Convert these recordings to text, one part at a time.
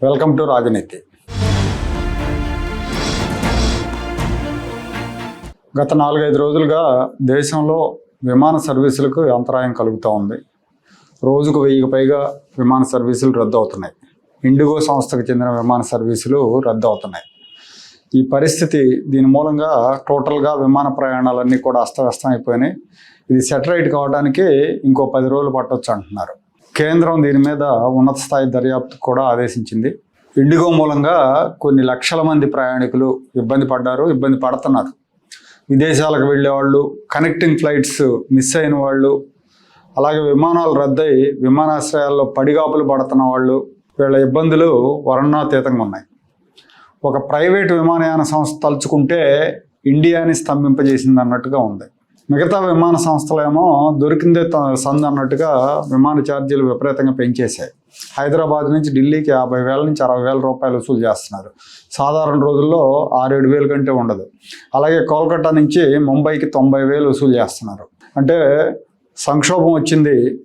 Welcome to రాజనీతి. గత నాలుగైదు రోజులుగా దేశంలో విమాన సర్వీసులకు అంతరాయం కలుగుతూ ఉంది. రోజుకు వెయ్యికి పైగా విమాన సర్వీసులు రద్దు అవుతున్నాయి ఇండిగో సంస్థకు చెందిన విమాన సర్వీసులు రద్దు అవుతున్నాయి ఈ పరిస్థితి దీని మూలంగా టోటల్గా విమాన ప్రయాణాలన్నీ కూడా అస్తవ్యస్తం అయిపోయినాయి ఇది సెటరైట్ కావడానికి ఇంకో పది రోజులు పట్టవచ్చు అంటున్నారు. కేంద్రం దీని మీద ఉన్నత స్థాయి దర్యాప్తు కూడా ఆదేశించింది. ఇండిగో మూలంగా కొన్ని లక్షల మంది ప్రయాణికులు ఇబ్బంది పడ్డారు ఇబ్బంది పడుతున్నారు. విదేశాలకు వెళ్ళే వాళ్ళు కనెక్టింగ్ ఫ్లైట్స్ మిస్ అయిన వాళ్ళు అలాగే విమానాలు రద్దయి విమానాశ్రయాల్లో పడిగాపులు పడుతున్న వాళ్ళు వీళ్ళ ఇబ్బందులు వర్ణాతీతంగా ఉన్నాయి. ఒక ప్రైవేట్ విమానయాన సంస్థ తలుచుకుంటే ఇండియాని స్తంభింపజేసింది అన్నట్టుగా ఉంది. మిగతా విమాన సంస్థలేమో దొరికిందే త- అన్నట్టుగా విమాన ఛార్జీలు విపరీతంగా పెంచేశాయి. హైదరాబాద్ నుంచి ఢిల్లీకి యాభై వేల నుంచి అరవై వేల రూపాయలు వసూలు చేస్తున్నారు. సాధారణ రోజుల్లో ఆరేడు వేలు కంటే ఉండదు. అలాగే కోల్కతా నుంచి ముంబైకి తొంభై వేలు వసూలు చేస్తున్నారు. అంటే సంక్షోభం వచ్చింది.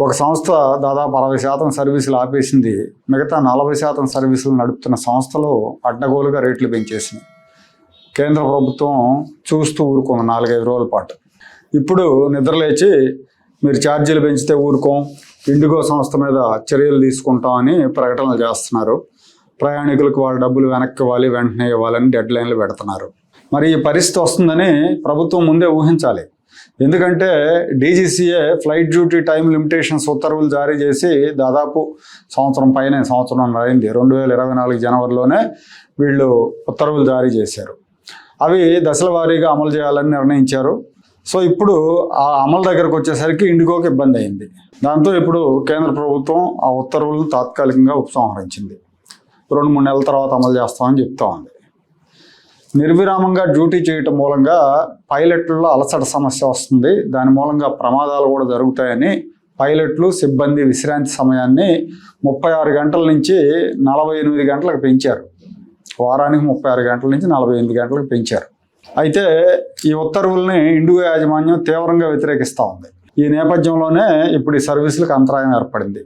ఒక సంస్థ దాదాపు అరవై శాతం సర్వీసులు ఆపేసింది. మిగతా నలభై శాతం సర్వీసులు నడుపుతున్న సంస్థలు అడ్డగోలుగా రేట్లు పెంచేసినాయి. కేంద్ర ప్రభుత్వం చూస్తూ ఊరుకుంది నాలుగైదు రోజుల పాటు. ఇప్పుడు నిద్రలేచి మీరు ఛార్జీలు పెంచితే ఊరుకోం ఇండిగో సంస్థ మీద చర్యలు తీసుకుంటామని ప్రకటనలు చేస్తున్నారు. ప్రయాణికులకు వాళ్ళ డబ్బులు వెనక్కి ఇవ్వాలి వెంటనే ఇవ్వాలని డెడ్ లైన్లు పెడుతున్నారు. మరి ఈ పరిస్థితి వస్తుందని ప్రభుత్వం ముందే ఊహించాలి. ఎందుకంటే DGCA flight duty time limitations ఉత్తర్వులు జారీ చేసి దాదాపు సంవత్సరం పైన సంవత్సరం అయింది. రెండు వేల ఇరవై నాలుగు జనవరిలోనే వీళ్ళు ఉత్తర్వులు జారీ చేశారు. అవి దశల వారీగా అమలు చేయాలని నిర్ణయించారు. సో ఇప్పుడు ఆ అమలు దగ్గరకు వచ్చేసరికి ఇండిగోకి ఇబ్బంది అయింది. దాంతో ఇప్పుడు కేంద్ర ప్రభుత్వం ఆ ఉత్తర్వులను తాత్కాలికంగా ఉపసంహరించింది. రెండు మూడు నెలల తర్వాత అమలు చేస్తామని చెప్తా ఉంది. నిర్విరామంగా డ్యూటీ చేయటం మూలంగా పైలట్లలో అలసట సమస్య వస్తుంది. దాని మూలంగా ప్రమాదాలు కూడా జరుగుతాయని పైలట్లు సిబ్బంది విశ్రాంతి సమయాన్ని ముప్పై ఆరు గంటల నుంచి నలభై ఎనిమిది గంటలకు పెంచారు. వారానికి ముప్పై ఆరు గంటల నుంచి నలభై ఎనిమిది గంటలకు పెంచారు. అయితే ఈ ఉత్తర్వుల్ని ఇండిగో యాజమాన్యం తీవ్రంగా వ్యతిరేకిస్తూ ఉంది. ఈ నేపథ్యంలోనే ఇప్పుడు ఈ సర్వీసులకు అంతరాయం ఏర్పడింది.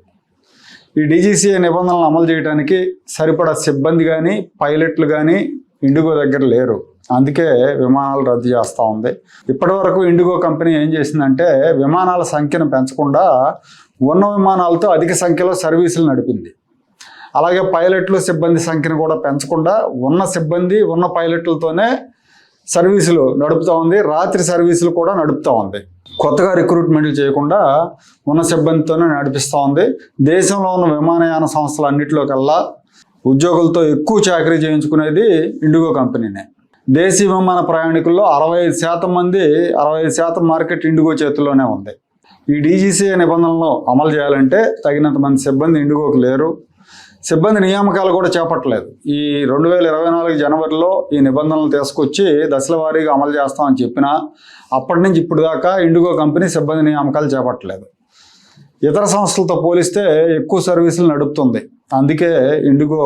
ఈ డీజీసీఏ నిబంధనలు అమలు చేయడానికి సరిపడా సిబ్బంది కానీ పైలట్లు కానీ ఇండిగో దగ్గర లేరు. అందుకే విమానాలు రద్దు చేస్తూ ఉంది. ఇప్పటివరకు ఇండిగో కంపెనీ ఏం చేసిందంటే విమానాల సంఖ్యను పెంచకుండా ఉన్న విమానాలతో అధిక సంఖ్యలో సర్వీసులు నడిపింది. అలాగే పైలట్లు సిబ్బంది సంఖ్యను కూడా పెంచకుండా ఉన్న సిబ్బంది ఉన్న పైలట్లతోనే సర్వీసులు నడుపుతూ ఉంది. రాత్రి సర్వీసులు కూడా నడుపుతూ ఉంది. కొత్తగా రిక్రూట్మెంట్లు చేయకుండా ఉన్న సిబ్బందితోనే నడిపిస్తూ ఉంది. దేశంలో ఉన్న విమానయాన సంస్థలు అన్నింటిలోకల్లా ఉద్యోగులతో ఎక్కువ చాకరీ చేయించుకునేది ఇండిగో కంపెనీనే. దేశీయ విమాన ప్రయాణికుల్లో అరవై ఐదు శాతం మంది అరవై ఐదు శాతం మార్కెట్ ఇండిగో చేతుల్లోనే ఉంది. ఈ డీజీసీఏ నిబంధనలు అమలు చేయాలంటే తగినంత మంది సిబ్బంది ఇండిగోకు లేరు. సిబ్బంది నియామకాలు కూడా చేపట్టలేదు. ఈ రెండు వేల ఇరవై నాలుగు జనవరిలో ఈ నిబంధనలు తీసుకొచ్చి దశల వారీగా అమలు చేస్తామని చెప్పినా అప్పటి నుంచి ఇప్పుడు దాకా ఇండిగో కంపెనీ సిబ్బంది నియామకాలు చేపట్టలేదు. ఇతర సంస్థలతో పోలిస్తే ఎక్కువ సర్వీసులు నడుపుతుంది. అందుకే ఇండిగో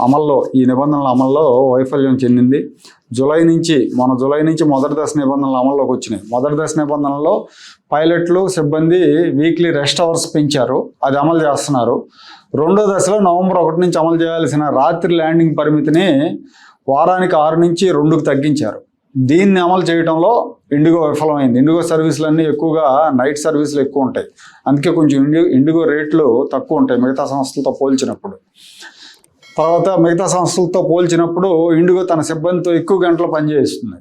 అమల్లో ఈ నిబంధనల అమల్లో వైఫల్యం చెందింది. జూలై నుంచి మన జూలై నుంచి మొదటి దశ నిబంధనలు అమల్లోకి వచ్చినాయి. మొదటి దశ నిబంధనల్లో పైలట్లు సిబ్బంది వీక్లీ రెస్ట్ అవర్స్ పెంచారు. అది అమలు చేస్తున్నారు. రెండో దశలో నవంబర్ ఒకటి నుంచి అమలు చేయాల్సిన రాత్రి ల్యాండింగ్ పరిమితిని వారానికి ఆరు నుంచి రెండుకు తగ్గించారు. దీన్ని అమలు చేయడంలో ఇండిగో విఫలమైంది. ఇండిగో సర్వీసులన్నీ ఎక్కువగా నైట్ సర్వీసులు ఎక్కువ ఉంటాయి. అందుకే కొంచెం ఇండిగో ఇండిగో రేట్లు తక్కువ ఉంటాయి మిగతా సంస్థలతో పోల్చినప్పుడు. తర్వాత మిగతా సంస్థలతో పోల్చినప్పుడు ఇండిగో తన సిబ్బందితో ఎక్కువ గంటలు పనిచేస్తుంది.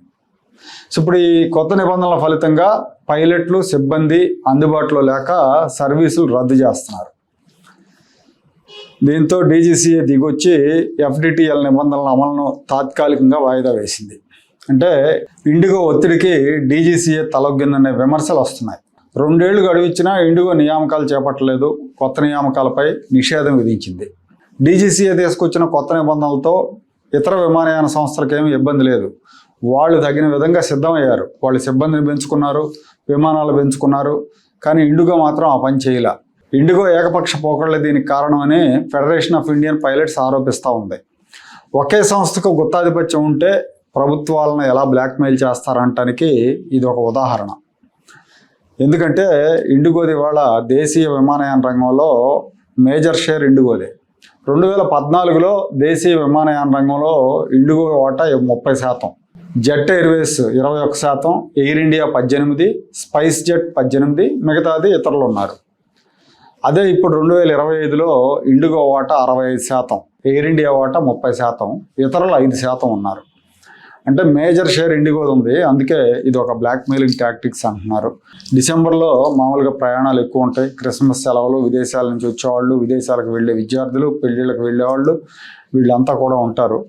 సో ఇప్పుడు ఈ కొత్త నిబంధనల ఫలితంగా పైలట్లు సిబ్బంది అందుబాటులో లేక సర్వీసులు రద్దు చేస్తున్నారు. దీంతో డీజీసీఏ దిగొచ్చి ఎఫ్డిటిఎల్ నిబంధనల అమలును తాత్కాలికంగా వాయిదా వేసింది. అంటే ఇండిగో ఒత్తిడికి డీజీసీఏ తలొగ్గిందనే విమర్శలు వస్తున్నాయి. రెండేళ్ళు గడువిచ్చినా ఇండిగో నియామకాలు చేపట్టలేదు. కొత్త నియామకాలపై నిషేధం విధించింది. డీజీసీఏ తీసుకొచ్చిన కొత్త నిబంధనలతో ఇతర విమానయాన సంస్థలకు ఏమి ఇబ్బంది లేదు. వాళ్ళు తగిన విధంగా సిద్ధమయ్యారు. వాళ్ళు సిబ్బందిని పెంచుకున్నారు విమానాలు పెంచుకున్నారు కానీ ఇండిగో మాత్రం ఆ పని చేయలే. ఇండిగో ఏకపక్ష పోకడలే దీనికి కారణమని ఫెడరేషన్ ఆఫ్ ఇండియన్ పైలట్స్ ఆరోపిస్తూ ఉంది. ఒకే సంస్థకు గుత్తాధిపత్యం ఉంటే ప్రభుత్వాలను ఎలా బ్లాక్మెయిల్ చేస్తారంటానికి ఇది ఒక ఉదాహరణ. ఎందుకంటే ఇండిగోది వాళ్ళ దేశీయ విమానయాన రంగంలో మేజర్ షేర్ ఇండిగోదే. రెండు వేల పద్నాలుగులో దేశీయ విమానయాన రంగంలో ఇండిగో వాటా ముప్పై శాతం. జెట్ ఎయిర్వేస్ ఇరవై ఒక శాతం. ఎయిర్ ఇండియా పద్దెనిమిది. స్పైస్ జెట్ పద్దెనిమిది. మిగతాది ఇతరులు ఉన్నారు. అదే ఇప్పుడు రెండు వేల ఇరవై ఐదులో ఇండిగో వాటా అరవై ఐదు శాతం. ఎయిర్ ఇండియా వాటా ముప్పై శాతం. ఇతరులు ఐదు శాతం ఉన్నారు. అంటే మేజర్ షేర్ ఇండిగో ఉంది. అందుకే ఇది ఒక బ్లాక్ మెయిలింగ్ టాక్టిక్స్ అంటున్నారు. డిసెంబర్లో మామూలుగా ప్రయాణాలు ఎక్కువ ఉంటాయి. క్రిస్మస్ సెలవులు విదేశాల నుంచి వచ్చేవాళ్ళు విదేశాలకు వెళ్ళే విద్యార్థులు పెళ్ళిళ్ళకి వెళ్ళేవాళ్ళు వీళ్ళంతా కూడా ఉంటారు.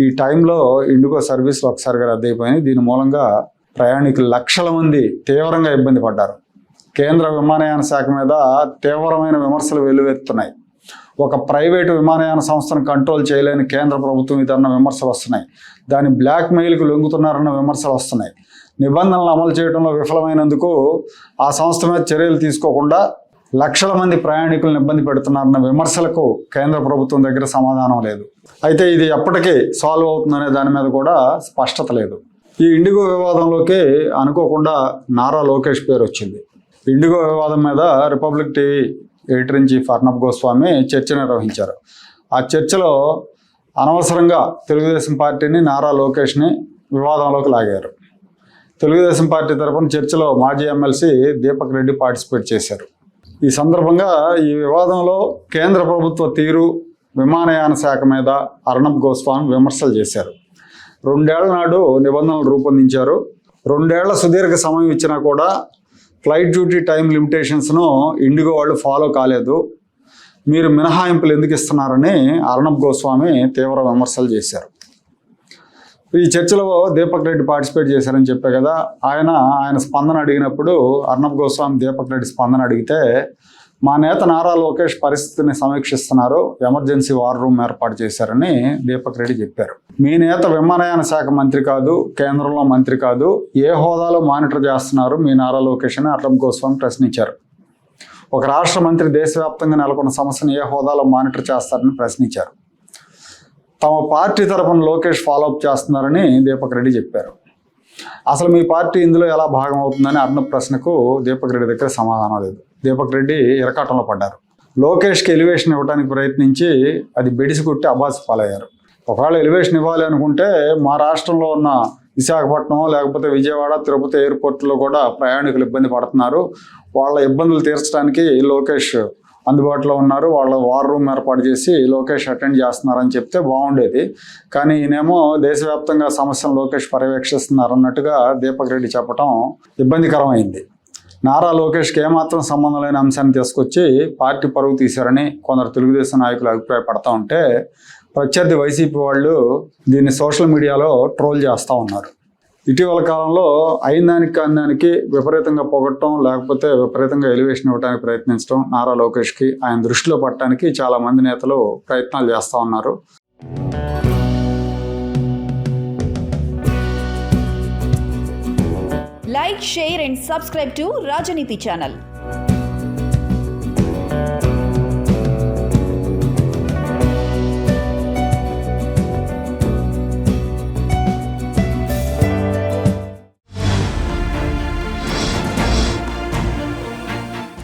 ఈ టైంలో ఇండిగో సర్వీసులు ఒకసారిగా రద్దయిపోయినాయి. దీని మూలంగా ప్రయాణికులు లక్షల మంది తీవ్రంగా ఇబ్బంది పడ్డారు. కేంద్ర విమానయాన శాఖ మీద తీవ్రమైన విమర్శలు వెల్లువెత్తున్నాయి. ఒక ప్రైవేటు విమానయాన సంస్థను కంట్రోల్ చేయలేని కేంద్ర ప్రభుత్వం ఇదన్న విమర్శలు వస్తున్నాయి. దాని బ్లాక్ మెయిల్కు లొంగుతున్నారన్న విమర్శలు వస్తున్నాయి. నిబంధనలు అమలు చేయడంలో విఫలమైనందుకు ఆ సంస్థ మీద చర్యలు తీసుకోకుండా లక్షల మంది ప్రయాణికులను ఇబ్బంది పెడుతున్నారన్న విమర్శలకు కేంద్ర ప్రభుత్వం దగ్గర సమాధానం లేదు. అయితే ఇది ఎప్పటికీ సాల్వ్ అవుతుందనే దాని మీద కూడా స్పష్టత లేదు. ఈ ఇండిగో వివాదంలోకి అనుకోకుండా నారా లోకేష్ పేరు వచ్చింది. ఇండిగో వివాదం మీద Republic TV editor in chief Arnab Goswami చర్చ నిర్వహించారు. ఆ చర్చలో అనవసరంగా తెలుగుదేశం పార్టీని నారా లోకేష్ని వివాదంలోకి లాగారు. తెలుగుదేశం పార్టీ తరఫున చర్చలో మాజీ ఎమ్మెల్సీ దీపక్ రెడ్డి పార్టిసిపేట్ చేశారు. ఈ సందర్భంగా ఈ వివాదంలో కేంద్ర ప్రభుత్వ తీరు విమానయాన శాఖ మీద అర్ణబ్ గోస్వామి విమర్శలు చేశారు. రెండేళ్ళ నాడు నిబంధనలు రూపొందించారు. రెండేళ్ళ సుదీర్ఘ సమయం ఇచ్చినా కూడా ఫ్లైట్ డ్యూటీ టైం లిమిటేషన్స్ను ఇండిగో వాళ్ళు ఫాలో కాలేదు. మీరు మినహాయింపులు ఎందుకు ఇస్తున్నారని అర్ణబ్ గోస్వామి తీవ్ర విమర్శలు చేశారు. ఈ చర్చలో దీపక్ రెడ్డి పార్టిసిపేట్ చేశారని చెప్పే కదా ఆయన ఆయన స్పందన అడిగినప్పుడు అర్ణబ్ గోస్వామి దీపక్ రెడ్డి స్పందన అడిగితే మా నేత నారా లోకేష్ పరిస్థితిని సమీక్షిస్తున్నారు. ఎమర్జెన్సీ వార్ రూమ్ ఏర్పాటు చేశారని దీపక్ రెడ్డి చెప్పారు. మీ నేత విమానయాన శాఖ మంత్రి కాదు కేంద్రంలో మంత్రి కాదు ఏ హోదాలో మానిటర్ చేస్తున్నారు మీ నారా లోకేష్ అని అటం గోస్వామి ప్రశ్నించారు. ఒక రాష్ట్ర మంత్రి దేశవ్యాప్తంగా నెలకొన్న సమస్యను ఏ హోదాలో మానిటర్ చేస్తారని ప్రశ్నించారు. తమ పార్టీ తరఫున లోకేష్ ఫాలోఅప్ చేస్తున్నారని దీపక్ రెడ్డి చెప్పారు. అసలు మీ పార్టీ ఇందులో ఎలా భాగం అవుతుందని అన్న ప్రశ్నకు దీపక్ రెడ్డి దగ్గర సమాధానం లేదు. దీపక్ రెడ్డి ఇరకాటంలో పడ్డారు. లోకేష్కి ఎలివేషన్ ఇవ్వడానికి ప్రయత్నించి అది బెడిసి కొట్టి అబాస్ పాలయ్యారు. ఒకవేళ ఎలివేషన్ ఇవ్వాలి అనుకుంటే మా రాష్ట్రంలో ఉన్న విశాఖపట్నం లేకపోతే విజయవాడ తిరుపతి ఎయిర్పోర్ట్లో కూడా ప్రయాణికులు ఇబ్బంది పడుతున్నారు. వాళ్ళ ఇబ్బందులు తీర్చడానికి లోకేష్ అందుబాటులో ఉన్నారు. వాళ్ళ వార్ రూమ్ ఏర్పాటు చేసి లోకేష్ అటెండ్ చేస్తున్నారని చెప్తే బాగుండేది. కానీ ఈయనేమో దేశవ్యాప్తంగా సమస్యను లోకేష్ పర్యవేక్షిస్తున్నారు అన్నట్టుగా దీపక్ రెడ్డి చెప్పడం ఇబ్బందికరమైంది. నారా లోకేష్కి ఏమాత్రం సంబంధం లేని అంశాన్ని తీసుకొచ్చి పార్టీ పరువు తీశారని కొందరు తెలుగుదేశం నాయకులు అభిప్రాయపడతా ఉంటే ప్రత్యర్థి వైసీపీ వాళ్ళు దీన్ని సోషల్ మీడియాలో ట్రోల్ చేస్తూ ఉన్నారు. ఇటీవల కాలంలో అయిన దానికి కాని దానికి విపరీతంగా పొగట్టడం లేకపోతే విపరీతంగా ఎలివేషన్ ఇవ్వడానికి ప్రయత్నించడం నారా లోకేష్కి ఆయన దృష్టిలో పట్టడానికి చాలా మంది నేతలు ప్రయత్నాలు చేస్తూ ఉన్నారు. Like share and subscribe to Rajaneeti channel